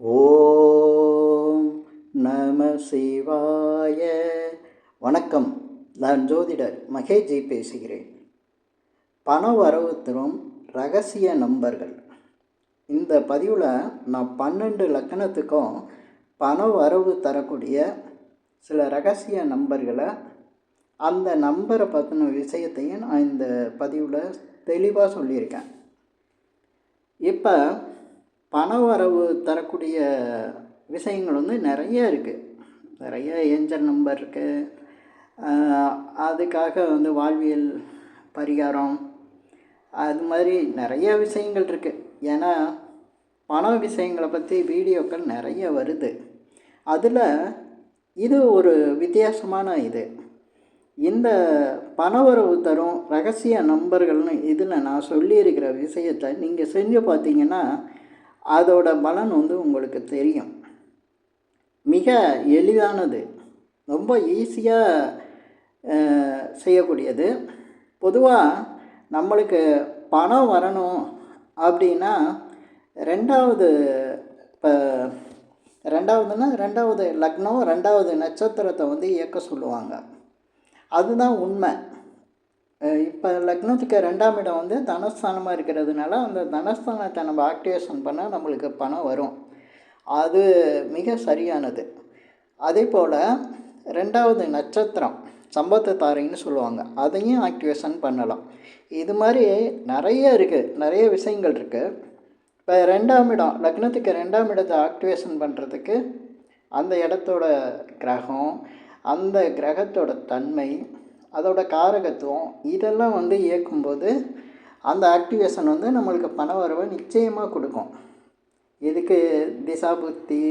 ஓம் நம சிவாய. வணக்கம். நான் ஜோதிடர் மகேஜி பேசுகிறேன். பண வரவு தரும் ரகசிய நம்பர்கள் இந்த பதிவில் நான் பன்னெண்டு லக்கணத்துக்கும் பண வரவு தரக்கூடிய சில ரகசிய நம்பர்களை அந்த நம்பரை பற்றின விஷயத்தையும் நான் இந்த பதிவில் தெளிவாக சொல்லியிருக்கேன். இப்போ பண வரவு தரக்கூடிய விஷயங்கள் வந்து நிறைய இருக்குது நிறைய ஏஞ்சல் நம்பர் இருக்குது அதுக்காக வந்து வாழ்வியல் பரிகாரம் அது மாதிரி நிறைய விஷயங்கள் இருக்குது ஏன்னா பண விஷயங்களை பற்றி வீடியோக்கள் நிறைய வருது. அதில் இது ஒரு வித்தியாசமான இது. இந்த பணவரவு தரும் ரகசிய நம்பர்கள்னு இதில் நான் சொல்லியிருக்கிற விஷயத்தை நீங்கள் செஞ்சு பார்த்தீங்கன்னா அதோட பலன் வந்து உங்களுக்கு தெரியும். மிக எளிதானது ரொம்ப ஈஸியாக செய்யக்கூடியது. பொதுவாக நம்மளுக்கு பணம் வரணும் அப்படின்னா ரெண்டாவது இப்போ ரெண்டாவதுன்னா ரெண்டாவது லக்னம் ரெண்டாவது நட்சத்திரத்தை வந்து இயக்க சொல்லுவாங்க. அதுதான் உண்மை. இப்போ லக்னத்துக்கு ரெண்டாம் இடம் வந்து தனஸ்தானமாக இருக்கிறதுனால அந்த தனஸ்தானத்தை நம்ம ஆக்டிவேஷன் பண்ணால் நம்மளுக்கு பணம் வரும். அது மிக சரியானது. அதே போல் ரெண்டாவது நட்சத்திரம் சம்பத்து தாரைன்னு சொல்லுவாங்க. அதையும் ஆக்டிவேஷன் பண்ணலாம். இது மாதிரி நிறைய இருக்குது நிறைய விஷயங்கள் இருக்குது இப்போ ரெண்டாம் இடம் லக்னத்துக்கு ரெண்டாம் இடத்தை ஆக்டிவேஷன் பண்ணுறதுக்கு அந்த இடத்தோட கிரகம் அந்த கிரகத்தோட தன்மை அதோட காரகத்துவம் இதெல்லாம் வந்து இயக்கும்போது அந்த ஆக்டிவேஷன் வந்து நம்மளுக்கு பண வரவை நிச்சயமாக கொடுக்கும். இதுக்கு திசாபுத்தி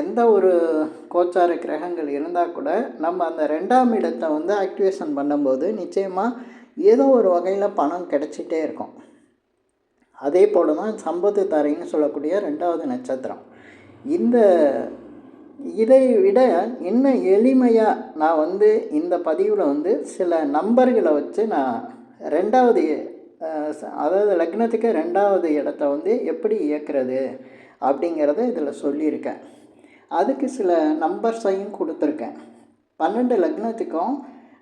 எந்த ஒரு கோச்சார கிரகங்கள் இருந்தால் கூட நம்ம அந்த ரெண்டாம் இடத்தை வந்து ஆக்டிவேஷன் பண்ணும்போது நிச்சயமாக ஏதோ ஒரு வகையில் பணம் கிடச்சிட்டே இருக்கும். அதே போல் தான் சம்பத்து தாரைன்னு சொல்லக்கூடிய ரெண்டாவது நட்சத்திரம். இந்த இதை விட இன்னும் எளிமையாக நான் வந்து இந்த பதிவில் வந்து சில நம்பர்களை வச்சு நான் ரெண்டாவது அதாவது லக்னத்துக்கு ரெண்டாவது இடத்த வந்து எப்படி இயக்கிறது அப்படிங்கிறத இதில் சொல்லியிருக்கேன். அதுக்கு சில நம்பர்ஸையும் கொடுத்துருக்கேன். பன்னெண்டு லக்னத்துக்கும்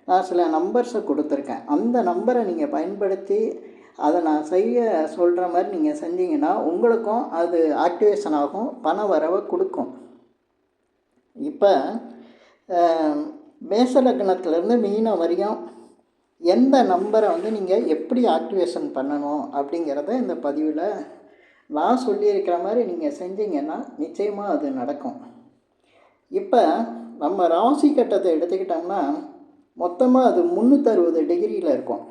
நான் சில நம்பர்ஸை கொடுத்துருக்கேன். அந்த நம்பரை நீங்கள் பயன்படுத்தி அதை நான் செய்ய சொல்கிற மாதிரி நீங்கள் செஞ்சீங்கன்னா உங்களுக்கும் அது ஆக்டிவேஷன் ஆகும் பண வரவை கொடுக்கும். இப்போ மேசலக்னத்துலேருந்து மீனம் வரையும் எந்த நம்பரை வந்து நீங்கள் எப்படி ஆக்டிவேஷன் பண்ணணும் அப்படிங்கிறத இந்த பதிவில் நான் சொல்லியிருக்கிற மாதிரி நீங்கள் செஞ்சீங்கன்னா நிச்சயமாக அது நடக்கும். இப்போ நம்ம ராசி கட்டத்தை எடுத்துக்கிட்டோம்னா மொத்தமாக அது முந்நூற்றறுபது டிகிரியில் இருக்கும்.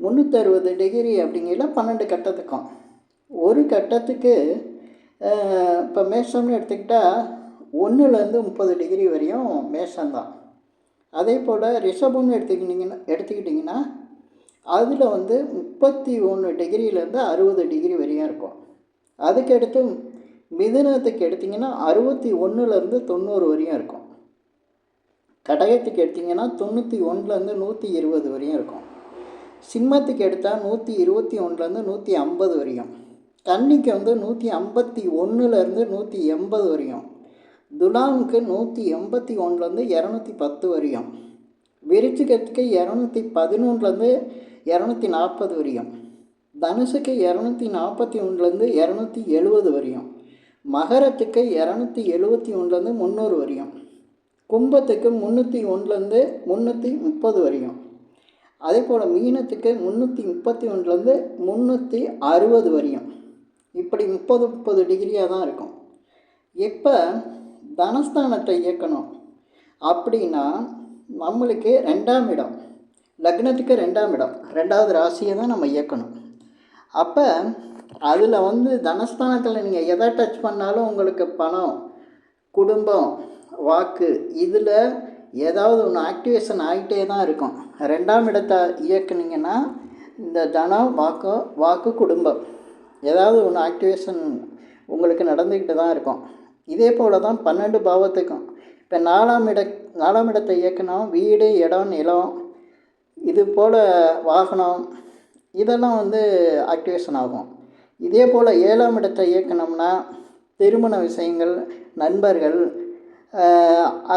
முந்நூற்றறுபது டிகிரி அப்படிங்கிற பன்னெண்டு கட்டத்துக்கும். ஒரு கட்டத்துக்கு இப்போ மேஷம்னு எடுத்துக்கிட்டால் ஒன்றுலேருந்து முப்பது டிகிரி வரையும் மேஷம்தான். அதே போல் ரிஷபம்னு எடுத்துக்கிட்டிங்கன்னா எடுத்துக்கிட்டிங்கன்னா அதில் வந்து முப்பத்தி ஒன்று டிகிரியிலேருந்து அறுபது டிகிரி வரையும் இருக்கும். அதுக்கடுத்து மிதுனத்துக்கு எடுத்திங்கன்னா அறுபத்தி ஒன்றுலேருந்து தொண்ணூறு வரையும் இருக்கும். கடகத்துக்கு எடுத்திங்கன்னா தொண்ணூற்றி ஒன்றுலேருந்து நூற்றி இருபது வரையும் இருக்கும். சிம்மத்துக்கு எடுத்தால் நூற்றி இருபத்தி ஒன்றுலேருந்து நூற்றி ஐம்பது வரையும். கன்னிக்கு வந்து நூற்றி ஐம்பத்தி ஒன்றுலேருந்து நூற்றி எண்பது வரையும். துலாமுக்கு நூற்றி எண்பத்தி ஒன்றுலேருந்து இரநூத்தி பத்து வரையும். விருச்சிகத்துக்கு இரநூத்தி பதினொன்றுலேருந்து இரநூத்தி நாற்பது வரையும். தனுசுக்கு இரநூத்தி நாற்பத்தி ஒன்றுலேருந்து இரநூத்தி எழுபது வரையும். மகரத்துக்கு இரநூத்தி எழுபத்தி ஒன்றுலேருந்து முந்நூறு வரையும். கும்பத்துக்கு முந்நூற்றி ஒன்றுலேருந்து முந்நூற்றி முப்பது வரையும். அதே போல் மீனத்துக்கு முந்நூற்றி முப்பத்தி ஒன்றுலேருந்து முந்நூற்றி அறுபது வரையும். இப்படி முப்பது முப்பது டிகிரியாக தான் இருக்கும். இப்போ தனஸ்தானத்தை இயக்கணும். அப்படின்னா நம்மளுக்கு ரெண்டாம் இடம் லக்னத்துக்கு ரெண்டாம் இடம் ரெண்டாவது ராசியை தான் நம்ம இயக்கணும். அப்போ அதில் வந்து தனஸ்தானத்தில் நீங்கள் எதை டச் பண்ணாலும் உங்களுக்கு பணம் குடும்பம் வாக்கு இதில் ஏதாவது ஒன்று ஆக்டிவேஷன் ஆகிட்டே தான் இருக்கும். ரெண்டாம் இடத்தை இயக்குனீங்கன்னா இந்த தனம் வாக்கு வாக்கு குடும்பம் ஏதாவது ஒன்று ஆக்டிவேஷன் உங்களுக்கு நடந்துக்கிட்டு தான் இருக்கும். இதே போல் தான் பன்னெண்டு பாவத்துக்கும். இப்போ நாலாம் இட நாலாம் இடத்தை இயக்கணும் வீடு இடம் நிலம் இது போல் வாகனம் இதெல்லாம் வந்து ஆக்டிவேஷன் ஆகும். இதே போல் ஏழாம் இடத்தை இயக்கணும்னா திருமண விஷயங்கள் நண்பர்கள்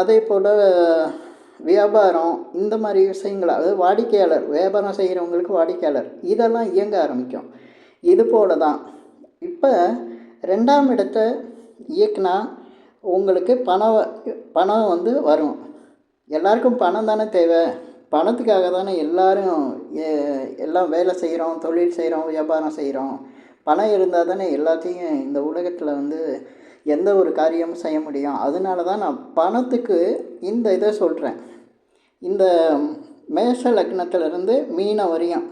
அதே போல் வியாபாரம் இந்த மாதிரி விஷயங்கள் அதாவது வாடிக்கையாளர் வியாபாரம் செய்கிறவங்களுக்கு வாடிக்கையாளர் இதெல்லாம் இயங்க ஆரம்பிக்கும். இது போல தான் இப்போ ரெண்டாம் இடத்தை இயக்குனா உங்களுக்கு பணம் பணம் வந்து வரும். எல்லாருக்கும் பணம் தானே தேவை. பணத்துக்காக தானே எல்லோரும் எல்லாம் வேலை செய்கிறோம் தொழில் செய்கிறோம் வியாபாரம் செய்கிறோம் பணம் இருந்தால் தானே எல்லாத்தையும் இந்த உலகத்தில் வந்து எந்த ஒரு காரியமும் செய்ய முடியும். அதனால தான் நான் பணத்துக்கு இந்த இதை சொல்கிறேன் இந்த மேஷ லக்னத்திலிருந்து மீன வரையும்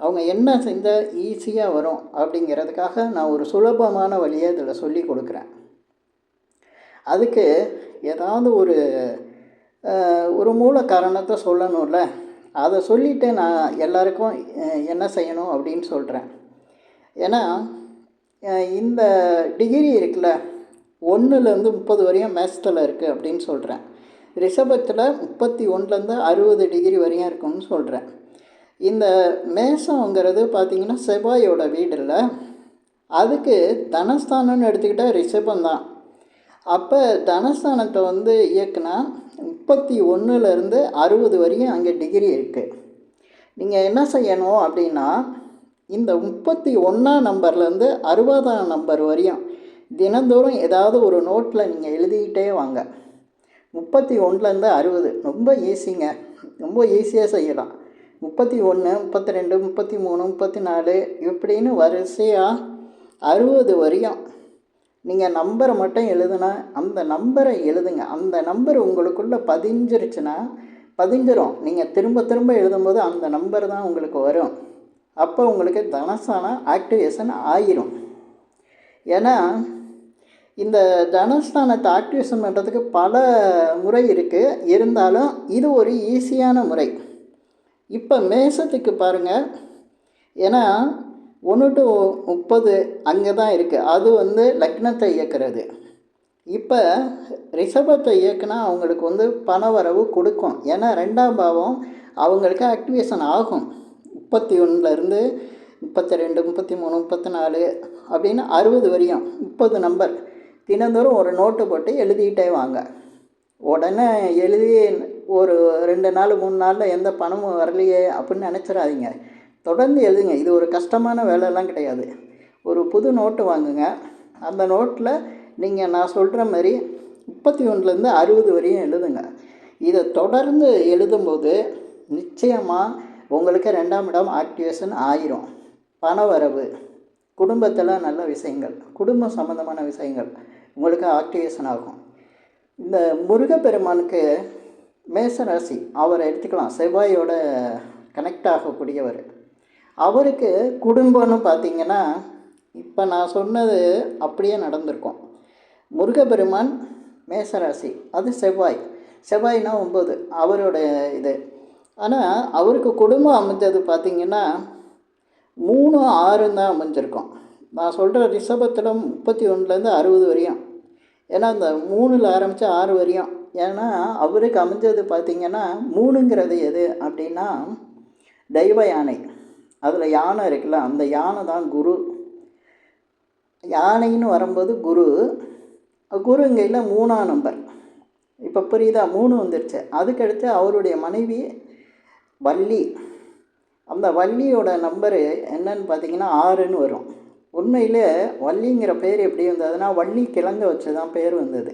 அவங்க என்ன செஞ்சால் ஈஸியாக வரும் அப்படிங்கிறதுக்காக நான் ஒரு சுலபமான வழியை இதில் சொல்லி கொடுக்குறேன். அதுக்கு ஏதாவது ஒரு ஒரு மூல காரணத்தை சொல்லணும்ல. அதை சொல்லிவிட்டு நான் எல்லாருக்கும் என்ன செய்யணும் அப்படின்னு சொல்கிறேன் ஏன்னா இந்த டிகிரி இருக்குல்ல ஒன்றுலேருந்து முப்பது வரையும் மேத்ஸில் இருக்குது அப்படின்னு சொல்கிறேன் ரிஷபத்தில் முப்பத்தி ஒன்றுலேருந்து அறுபது டிகிரி வரையும் இருக்கும்னு சொல்கிறேன் இந்த மேசங்கிறது பார்த்திங்கன்னா செவ்வாயோட வீடு இல்லை. அதுக்கு தனஸ்தானம்னு எடுத்துக்கிட்டால் ரிஷபம் தான் அப்போ தனஸ்தானத்தை வந்து இயக்குனா முப்பத்தி ஒன்றுலேருந்து அறுபது வரையும் அங்கே டிகிரி இருக்குது நீங்கள் என்ன செய்யணும் அப்படின்னா இந்த முப்பத்தி ஒன்றாம் நம்பர்லேருந்து அறுபதாம் நம்பர் வரையும் தினந்தோறும் ஏதாவது ஒரு நோட்டில் நீங்கள் எழுதிக்கிட்டே வாங்க. முப்பத்தி ஒன்றுலேருந்து அறுபது ரொம்ப ஈஸிங்க ரொம்ப ஈஸியாக செய்யலாம். முப்பத்தி ஒன்று முப்பத்தி ரெண்டு முப்பத்தி மூணு முப்பத்தி நாலு இப்படின்னு வரிசையாக அறுபது வரையும் நீங்கள் நம்பரை மட்டும் எழுதுனா அந்த நம்பரை எழுதுங்க. அந்த நம்பர் உங்களுக்குள்ளே பதிஞ்சிருச்சுன்னா பதிஞ்சிரும். நீங்கள் திரும்ப திரும்ப எழுதும்போது அந்த நம்பர் தான் உங்களுக்கு வரும். அப்போ உங்களுக்கு தனசான ஆக்டிவேஷன் ஆயிரும். ஏன்னா இந்த தனஸ்தானத்தை ஆக்டிவேஷன் பண்ணுறதுக்கு பல முறை இருக்குது இருந்தாலும் இது ஒரு ஈஸியான முறை. இப்போ மேசத்துக்கு பாருங்கள் ஏன்னா ஒன்று டு முப்பது அங்கே தான் இருக்குது அது வந்து லக்னத்தை இயக்கிறது. இப்போ ரிஷபத்தை இயக்குனா அவங்களுக்கு வந்து பண வரவு கொடுக்கும். ஏன்னா ரெண்டாம் பாவம் அவங்களுக்கு ஆக்டிவேஷன் ஆகும். முப்பத்தி ஒன்றுலேருந்து முப்பத்தி ரெண்டு முப்பத்தி மூணு முப்பத்தி நாலு அப்படின்னு அறுபது வரையும் முப்பது நம்பர் தினந்தோறும் ஒரு நோட்டு போட்டு எழுதிக்கிட்டே வாங்க. உடனே எழுதி ஒரு ரெண்டு நாள் மூணு நாளில் எந்த பணமும் வரலையே அப்படின்னு நினச்சிடாதீங்க. தொடர்ந்து எழுதுங்க. இது ஒரு கஷ்டமான வேலையெல்லாம் கிடையாது. ஒரு புது நோட்டு வாங்குங்க. அந்த நோட்டில் நீங்கள் நான் சொல்கிற மாதிரி முப்பத்தி ஒன்றுலேருந்து அறுபது வரையும் எழுதுங்க. இதை தொடர்ந்து எழுதும்போது நிச்சயமாக உங்களுக்கு ரெண்டாம் இடம் ஆக்டிவேஷன் ஆயிரும். பண வரவு குடும்பத்தில் நல்ல விஷயங்கள் குடும்பம் சம்மந்தமான விஷயங்கள் உங்களுக்கு ஆக்டிவேஷன் ஆகும். இந்த முருகப்பெருமானுக்கு மேசராசி அவரை எடுத்துக்கலாம். செவ்வாயோட கனெக்ட் ஆகக்கூடியவர். அவருக்கு குடும்பம்னு பார்த்தீங்கன்னா இப்போ நான் சொன்னது அப்படியே நடந்திருக்கும். முருகப்பெருமான் மேசராசி அது செவ்வாய். செவ்வாய்னா ஒம்பது அவரோட இது. ஆனால் அவருக்கு குடும்பம் அமைஞ்சது பார்த்திங்கன்னா மூணு ஆறுன்னு தான் அமைஞ்சிருக்கும். நான் சொல்கிற ரிஷபத்தில் முப்பத்தி ஒன்றுலேருந்து அறுபது வரையும். ஏன்னா அந்த மூணில் ஆரம்பித்து ஆறு வரையும். ஏன்னா அவருக்கு அமைஞ்சது பார்த்திங்கன்னா மூணுங்கிறது எது அப்படின்னா தெய்வ யானை. அதில் யானை இருக்குல்ல அந்த யானை தான் குரு. யானைன்னு வரும்போது குரு. குருங்கையில் மூணாம் நம்பர். இப்போ புரியுதா? மூணு வந்துருச்சு. அதுக்கடுத்து அவருடைய மனைவி வள்ளி. அந்த வள்ளியோட நம்பரு என்னன்னு பார்த்தீங்கன்னா ஆறுன்னு வரும். உண்மையில் வள்ளிங்கிற பேர் எப்படி வந்ததுன்னா வள்ளி கிழங்க வச்சு தான் பேர் வந்தது.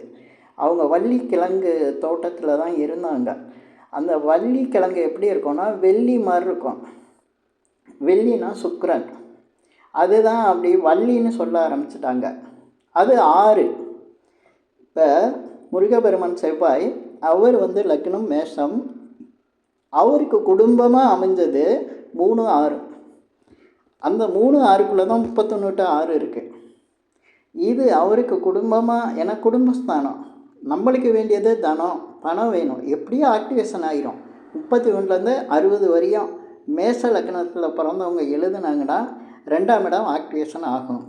அவங்க வள்ளி கிழங்கு தோட்டத்தில் தான் இருந்தாங்க. அந்த வள்ளி கிழங்கு எப்படி இருக்கும்னா வெள்ளி மாதிரி இருக்கும். வெள்ளினா சுக்கரன். அதுதான் அப்படி வள்ளின்னு சொல்ல ஆரம்பிச்சிட்டாங்க. அது ஆறு. இப்போ முருகபெருமன் செவ்வாய் அவர் வந்து லக்னம் மேஷம். அவருக்கு குடும்பமாக அமைஞ்சது மூணு ஆறு. அந்த மூணு ஆறுக்குள்ளே தான் முப்பத்தொன்னுட்டு ஆறு இருக்குது இது அவருக்கு குடும்பமாக ஏன்னா குடும்பஸ்தானம். நம்மளுக்கு வேண்டியது தனம் பணம் வேணும். எப்படியும் ஆக்டிவேஷன் ஆகிரும் முப்பத்தி ஒன்றுலேருந்து அறுபது வரையும். மேச லக்னத்தில் பிறந்தவங்க எழுதுனாங்கன்னா ரெண்டாம் இடம் ஆக்டிவேஷன் ஆகும்.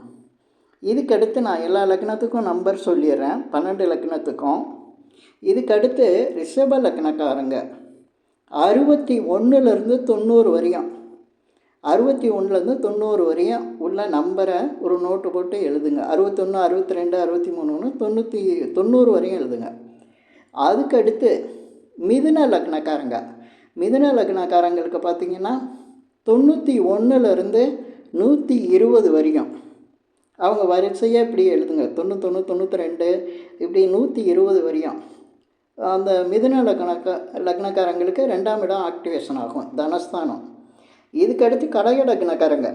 இதுக்கடுத்து நான் எல்லா லக்னத்துக்கும் நம்பர் சொல்லிடுறேன். பன்னெண்டு லக்னத்துக்கும். இதுக்கடுத்து ரிஷப லக்னக்காரங்க. அறுபத்தி ஒன்றுலேருந்து தொண்ணூறு வரையும். அறுபத்தி ஒன்றுலேருந்து தொண்ணூறு வரையும் உள்ள நம்பரை ஒரு நோட்டு போட்டு எழுதுங்க. அறுபத்தொன்று அறுபத்தி ரெண்டு அறுபத்தி மூணுன்னு தொண்ணூற்றி தொண்ணூறு வரையும் எழுதுங்க. அதுக்கடுத்து மிதுன லக்னக்காரங்க. மிதுன லக்னக்காரங்களுக்கு பார்த்தீங்கன்னா தொண்ணூற்றி ஒன்றுலேருந்து நூற்றி இருபது வரையும். அவங்க வரிசையாக இப்படி எழுதுங்க. தொண்ணூத்தொன்று தொண்ணூற்றி ரெண்டு இப்படி நூற்றி இருபது வரையும். அந்த மிதுன லக்னக்க லக்னக்காரங்களுக்கு ரெண்டாம் இடம் ஆக்டிவேஷன் ஆகும். தனஸ்தானம். இதுக்கடுத்து கடக லக்னக்காரங்க.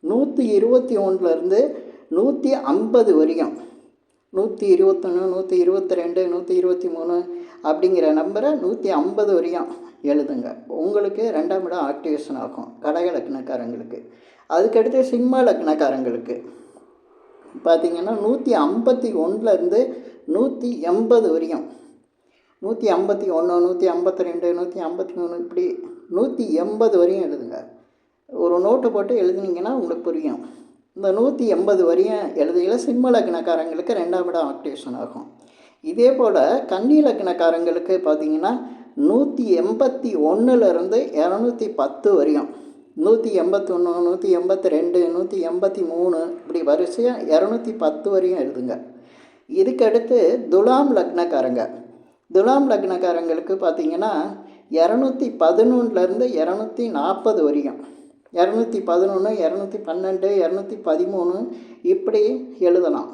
நூற்றி இருபத்தி ஒன்றுலேருந்து நூற்றி ஐம்பது வரையும். நூற்றி இருபத்தொன்று நூற்றி இருபத்தி ரெண்டு நூற்றி இருபத்தி மூணு அப்படிங்கிற நம்பரை நூற்றி ஐம்பது வரையும் எழுதுங்க. உங்களுக்கு ரெண்டாம் இடம் ஆக்டிவேஷன் ஆகும். கடக லக்னக்காரங்களுக்கு. அதுக்கடுத்து சிம்ம லக்னக்காரங்களுக்கு. பார்த்தீங்கன்னா நூற்றி ஐம்பத்தி ஒன்றுலேருந்து நூற்றி எண்பது வரையும். நூற்றி ஐம்பத்தி ஒன்று நூற்றி ஐம்பத்தி ரெண்டு நூற்றி ஐம்பத்தி மூணு இப்படி நூற்றி எண்பது வரையும் எழுதுங்க. ஒரு நோட்டு போட்டு எழுதுனீங்கன்னா உங்களுக்கு புரியும். இந்த நூற்றி எண்பது வரையும் எழுதியில சிம்ம லக்னக்காரங்களுக்கு ரெண்டாம் இடம் ஆக்டிவேஷன் ஆகும். இதே போல் கன்னி லக்னக்காரங்களுக்கு பார்த்தீங்கன்னா நூற்றி எண்பத்தி ஒன்றுலேருந்து இரநூத்தி பத்து வரையும். நூற்றி எண்பத்தொன்று நூற்றி எண்பத்தி ரெண்டு நூற்றி எண்பத்தி மூணு இப்படி வரிசையாக இரநூத்தி பத்து வரையும் எழுதுங்க. இதுக்கடுத்து துலாம் லக்னக்காரங்க. துலாம் லக்னக்காரங்களுக்கு பார்த்தீங்கன்னா இரநூத்தி பதினொன்றுலேருந்து இரநூத்தி நாற்பது வரையும். இரநூத்தி பதினொன்று இரநூத்தி பன்னெண்டு இரநூத்தி பதிமூணு இப்படி எழுதலாம்.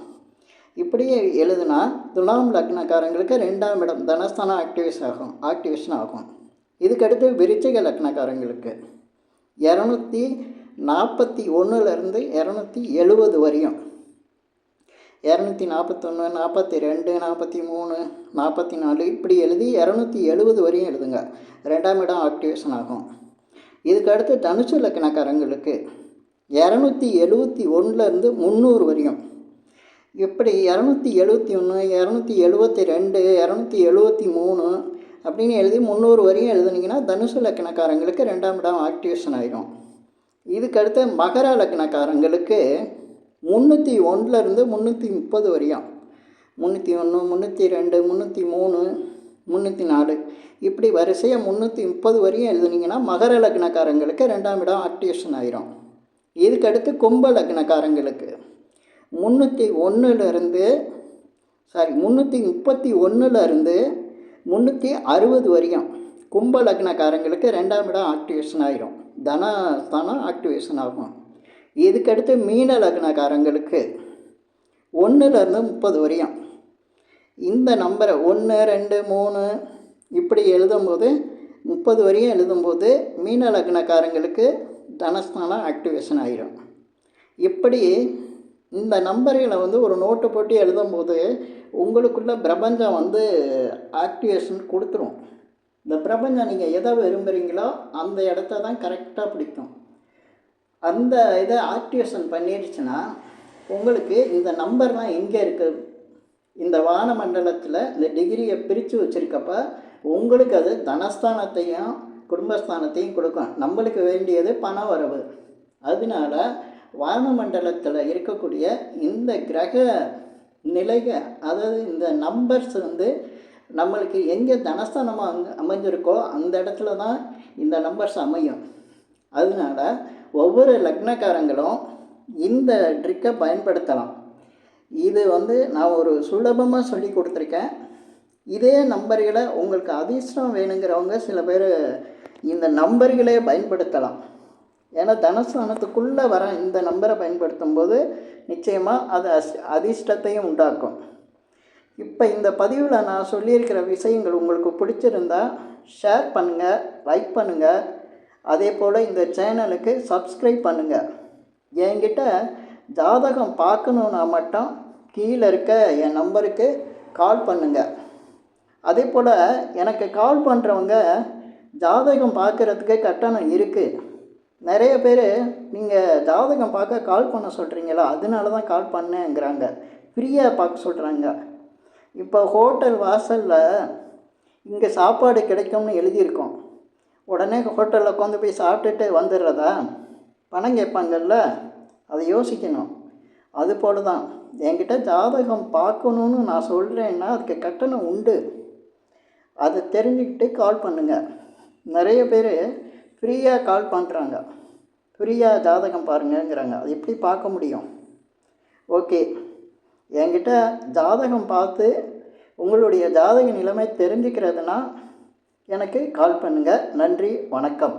இப்படியே எழுதுனா துலாம் லக்னக்காரங்களுக்கு ரெண்டாம் இடம் தனஸ்தானம் ஆக்டிவேஷன் ஆகும் ஆக்டிவேஷன் ஆகும். இதுக்கடுத்து விருச்சிக லக்னக்காரங்களுக்கு இரநூத்தி நாற்பத்தி ஒன்றுலேருந்து இரநூத்தி எழுபது வரையும். இரநூத்தி நாற்பத்தொன்று நாற்பத்தி ரெண்டு நாற்பத்தி மூணு நாற்பத்தி நாலு இப்படி எழுதி இரநூத்தி எழுபது வரையும் எழுதுங்க. ரெண்டாம் இடம் ஆக்டிவேஷன் ஆகும். இதுக்கு அடுத்து தனுசு லக்னக்காரங்களுக்கு இரநூத்தி எழுபத்தி ஒன்றுலேருந்து முந்நூறு வரையும். இப்படி இரநூத்தி எழுபத்தி ஒன்று இரநூத்தி எழுபத்தி ரெண்டு இரநூத்தி எழுபத்தி மூணு அப்படின்னு எழுதி முந்நூறு வரையும் எழுதுனீங்கன்னா தனுசு லக்னக்காரங்களுக்கு ரெண்டாம் இடம் ஆக்டிவேஷன் ஆகிடும் இதுக்கடுத்து மகர லக்னக்காரங்களுக்கு முந்நூற்றி ஒன்றுலேருந்து முந்நூற்றி முப்பது வரையும். முந்நூற்றி ஒன்று முந்நூற்றி ரெண்டு முந்நூற்றி மூணு முந்நூற்றி நாலு. இப்படி வரிசையாக முந்நூற்றி முப்பது வரையும் எழுதுனீங்கன்னா மகர லக்னக்காரங்களுக்கு ரெண்டாம் இடம் ஆக்டிவேஷன் ஆயிரும். இதுக்கடுத்து கும்ப லக்னக்காரங்களுக்கு. முந்நூற்றி ஒன்றுலேருந்து சாரி முந்நூற்றி முப்பத்தி ஒன்றுலேருந்து முந்நூற்றி அறுபது வரையும் கும்ப லக்னக்காரங்களுக்கு ரெண்டாம் இடம் ஆக்டிவேஷன் ஆயிரும். தனஸ்தானம் ஆக்டிவேஷன் ஆகும். இதுக்கடுத்து மீன லக்னக்காரங்களுக்கு ஒன்றுலேருந்து முப்பது வரையும் இந்த நம்பரை ஒன்று ரெண்டு மூணு இப்படி எழுதும்போது முப்பது வரையும் எழுதும்போது மீன லக்னக்காரங்களுக்கு தனஸ்தானம் ஆக்டிவேஷன் ஆகிடும் இப்படி இந்த நம்பர்களை வந்து ஒரு நோட்டு போட்டு எழுதும்போது உங்களுக்குள்ள பிரபஞ்சம் வந்து ஆக்டிவேஷன் கொடுத்துரும். இந்த பிரபஞ்சம் நீங்கள் எதை விரும்புகிறீங்களோ அந்த இடத்த தான் கரெக்டாக பிடிக்கும். அந்த இதை ஆக்டிவேஷன் பண்ணிடுச்சுன்னா உங்களுக்கு இந்த நம்பர்லாம் எங்கே இருக்குது இந்த வானமண்டலத்தில் இந்த டிகிரியை பிரித்து வச்சுருக்கப்ப உங்களுக்கு அது தனஸ்தானத்தையும் குடும்பஸ்தானத்தையும் கொடுக்கும். நம்மளுக்கு வேண்டியது பண வரவு. அதனால வானமண்டலத்தில் இருக்கக்கூடிய இந்த கிரக நிலைகள் அதாவது இந்த நம்பர்ஸ் வந்து நம்மளுக்கு எங்கே தனஸ்தானமாக அங்கே அமைஞ்சிருக்கோ அந்த இடத்துல தான் இந்த நம்பர்ஸ் அமையும். அதனால ஒவ்வொரு லக்னக்காரங்களும் இந்த ட்ரிக்கை பயன்படுத்தலாம். இது வந்து நான் ஒரு சுலபமாக சொல்லி கொடுத்துருக்கேன். இதே நம்பர்களை உங்களுக்கு அதிர்ஷ்டம் வேணுங்கிறவங்க சில பேர் இந்த நம்பர்களே பயன்படுத்தலாம். ஏன்னா தனஸ்தானத்துக்குள்ளே வர இந்த நம்பரை பயன்படுத்தும் போது நிச்சயமாக அது அஸ் அதிர்ஷ்டத்தையும் உண்டாக்கும். இப்போ இந்த பதிவில் நான் சொல்லியிருக்கிற விஷயங்கள் உங்களுக்கு பிடிச்சிருந்தா ஷேர் பண்ணுங்கள் லைக் பண்ணுங்கள் அதே போல் இந்த சேனலுக்கு சப்ஸ்கிரைப் பண்ணுங்கள் என்கிட்ட ஜாதகம் பார்க்கணுன்னா மட்டும் கீழே இருக்க என் நம்பருக்கு கால் பண்ணுங்கள் அதே போல் எனக்கு கால் பண்ணுறவங்க ஜாதகம் பார்க்குறதுக்கு கட்டணம் இருக்குது நிறைய பேர் நீங்கள் ஜாதகம் பார்க்க கால் பண்ண சொல்கிறீங்களா அதனால தான் கால் பண்ணேங்கிறாங்க. ஃப்ரீயாக பார்க்க சொல்கிறாங்க இப்போ ஹோட்டல் வாசலில் இங்கே சாப்பாடு கிடைக்கும்னு எழுதியிருக்கோம். உடனே ஹோட்டலில் உட்காந்து போய் சாப்பிட்டுட்டு வந்துடுறதா? பணம் கேட்பாங்கல்ல? அதை யோசிக்கணும். அது போல தான் என்கிட்ட ஜாதகம் பார்க்கணுன்னு நான் சொல்கிறேன்னா அதுக்கு கட்டணம் உண்டு. அதை தெரிஞ்சுக்கிட்டு கால் பண்ணுங்கள் நிறைய பேர் ஃப்ரீயாக கால் பண்ணுறாங்க ஃப்ரீயாக ஜாதகம் பாருங்கங்கிறாங்க. அது எப்படி பார்க்க முடியும்? ஓகே. என்கிட்ட ஜாதகம் பார்த்து உங்களுடைய ஜாதக நிலைமை தெரிஞ்சுக்கிறதுனா எனக்கு கால் பண்ணுங்கள் நன்றி வணக்கம்.